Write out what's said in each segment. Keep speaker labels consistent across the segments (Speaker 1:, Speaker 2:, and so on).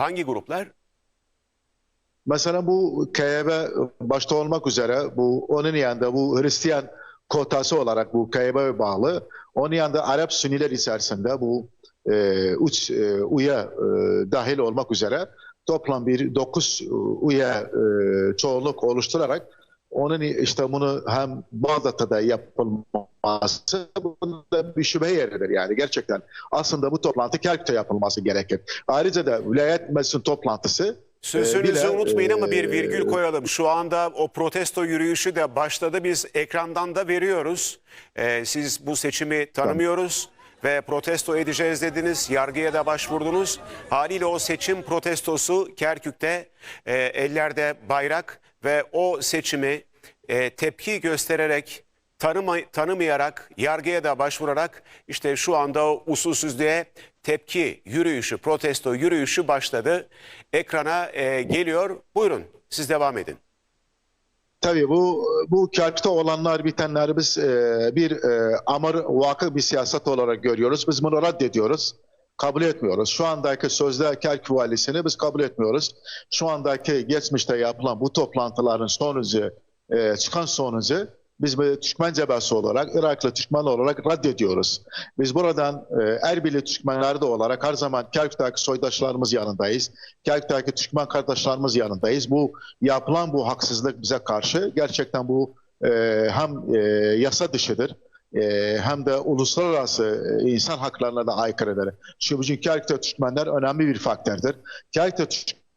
Speaker 1: hangi gruplar?
Speaker 2: Mesela bu KYB başta olmak üzere bu onun yanında bu Hristiyan kotası olarak bu KYB bağlı. Onun yanında Arap Sünniler içerisinde bu e, uç e, üye e, dahil olmak üzere toplam bir 9 üye e, çoğunluk oluşturarak onun işte bunu hem Bağdat'ta da yapılması bunda bir şüphe yeridir yani gerçekten. Aslında bu toplantı Kerkük'te yapılması gerekir. Ayrıca da vilayet meclisi toplantısı
Speaker 1: Sözünüzü
Speaker 2: bir de,
Speaker 1: unutmayın ama bir
Speaker 2: e,
Speaker 1: virgül koyalım. Şu anda o protesto yürüyüşü de başladı. Biz ekrandan da veriyoruz. Ee, siz bu seçimi tanımıyoruz ve protesto edeceğiz dediniz. Yargıya da başvurdunuz. Haliyle o seçim protestosu Kerkük'te e, ellerde bayrak ve o seçimi e, tepki göstererek tanıma, tanımayarak, yargıya da başvurarak işte şu anda o usulsüzlüğe tepki yürüyüşü, protesto yürüyüşü başladı. Ekrana e, geliyor. Buyurun siz devam edin.
Speaker 2: Tabii bu bu Kerkük'te olanlar bitenleri biz e, bir e, amır vakı bir siyaset olarak görüyoruz. Biz bunu reddediyoruz. Kabul etmiyoruz. Şu andaki sözde Kerkük valisini biz kabul etmiyoruz. Şu andaki geçmişte yapılan bu toplantıların sonucu, e, çıkan sonucu biz Türkmen cebesi olarak, Iraklı Türkmen olarak reddediyoruz. Biz buradan e, Erbil'i Türkmenleri de olarak her zaman Kerkük'teki soydaşlarımız yanındayız. Kerkük'teki Türkmen kardeşlerimiz yanındayız. Bu yapılan bu haksızlık bize karşı gerçekten bu e, hem e, yasa dışıdır hem de uluslararası insan haklarına da aykırıdır. Çünkü bugün Kerkük'te Türkmenler önemli bir faktördür. Kerkük'te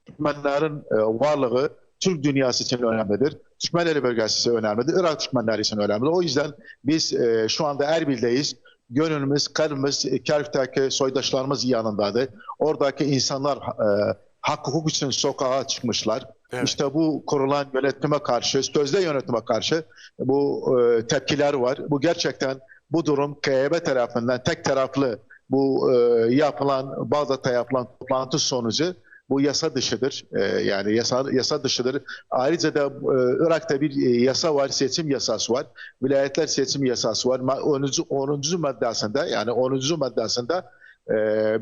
Speaker 2: Türkmenlerin varlığı Türk dünyası için önemlidir. Türkmenleri bölgesi önemlidir. Irak Türkmenleri için önemlidir. O yüzden biz e, şu anda Erbil'deyiz. Gönlümüz, kalbimiz Kerkük'teki soydaşlarımız yanındadır. Oradaki insanlar e, hak hukuk için sokağa çıkmışlar.
Speaker 1: Evet.
Speaker 2: İşte bu kurulan yönetime karşı, sözde yönetime karşı bu e, tepkiler var. Bu gerçekten bu durum KYB tarafından tek taraflı bu e, yapılan Bağdat'ta yapılan toplantı sonucu bu yasa dışıdır. E, yani yasa yasa dışıdır. Ayrıca da e, Irak'ta bir e, yasa var, seçim yasası var. Vilayetler seçim yasası var. Ma- 10. 10. maddesinde yani 10. maddesinde e,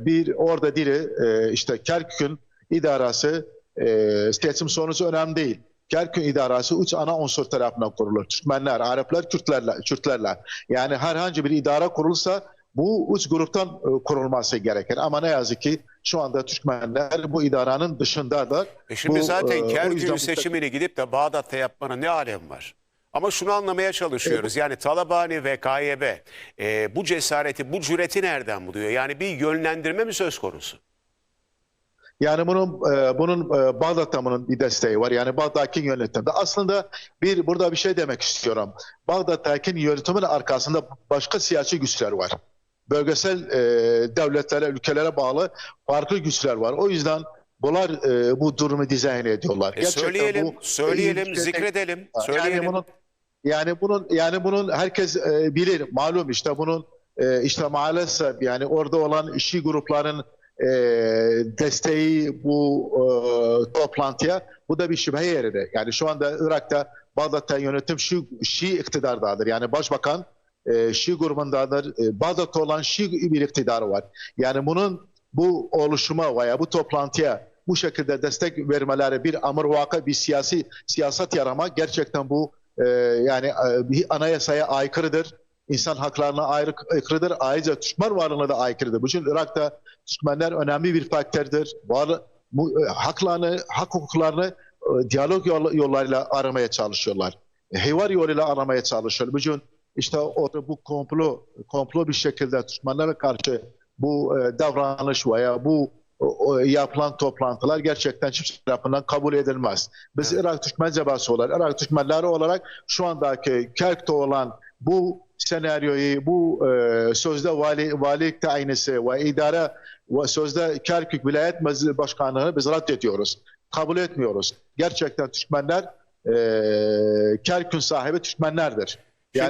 Speaker 2: bir orada diri e, işte Kerkük'ün idarası e, seçim sonucu önemli değil. Kerkük idarası üç ana unsur tarafından kurulur. Türkmenler, Araplar, Kürtlerle, Kürtlerle. Yani herhangi bir idare kurulsa bu üç gruptan e, kurulması gerekir. Ama ne yazık ki şu anda Türkmenler bu idaranın dışındalar.
Speaker 1: E şimdi
Speaker 2: Bu,
Speaker 1: zaten
Speaker 2: e, bu-
Speaker 1: seçimini gidip de Bağdat'ta yapmanın ne alem var? Ama şunu anlamaya çalışıyoruz. Yani Talabani ve KYB e, bu cesareti, bu cüreti nereden buluyor? Yani bir yönlendirme mi söz konusu?
Speaker 2: Yani bunun e, bunun e, Bağdat'ta bunun bir desteği var. Yani Bağdat'taki yönetimde. Aslında bir burada bir şey demek istiyorum. Bağdat'taki yönetimin arkasında başka siyasi güçler var. Bölgesel e, devletlere, ülkelere bağlı farklı güçler var. O yüzden bunlar e, bu durumu dizayn ediyorlar.
Speaker 1: E söyleyelim,
Speaker 2: bu-
Speaker 1: söyleyelim,
Speaker 2: e,
Speaker 1: zikredelim,
Speaker 2: yani
Speaker 1: söyleyelim.
Speaker 2: bunun yani bunun yani bunun herkes e, bilir malum işte bunun e, işte maalesef yani orada olan işçi grupların e, desteği bu e, toplantıya bu da bir şüphe yeridir. Yani şu anda Irak'ta Bağdat'ta yönetim Şii, Şii iktidardadır. Yani başbakan e, Şii grubundadır. E, Bağdat'ta olan Şii bir iktidarı var. Yani bunun bu oluşuma veya bu toplantıya bu şekilde destek vermeleri bir amır vaka bir siyasi siyaset yarama gerçekten bu e, yani e, bir anayasaya aykırıdır. İnsan haklarına aykırıdır. Ayrıca Türkmen varlığına da aykırıdır. Bugün Irak'ta Türkmenler önemli bir faktördur. Var, bu, e, haklarını, hak hukuklarını e, diyalog yol- yollarıyla aramaya çalışıyorlar. E, Heyvar yoluyla aramaya çalışıyorlar. Bugün işte orada bu komplo komplo bir şekilde Türkmenlere karşı bu e, davranış veya bu o- yapılan toplantılar gerçekten hiçbir tarafından kabul edilmez. Biz
Speaker 1: Evet.
Speaker 2: Irak Türkmen cebası olarak, Irak Türkmenleri olarak şu andaki Kerk'te olan bu senaryoyu, bu e, sözde vali, valilik tayinisi ve idare ve sözde Kerkük Vilayet Başkanlığı'nı biz reddediyoruz. Kabul etmiyoruz. Gerçekten Türkmenler e, Kerkük'ün sahibi Türkmenlerdir.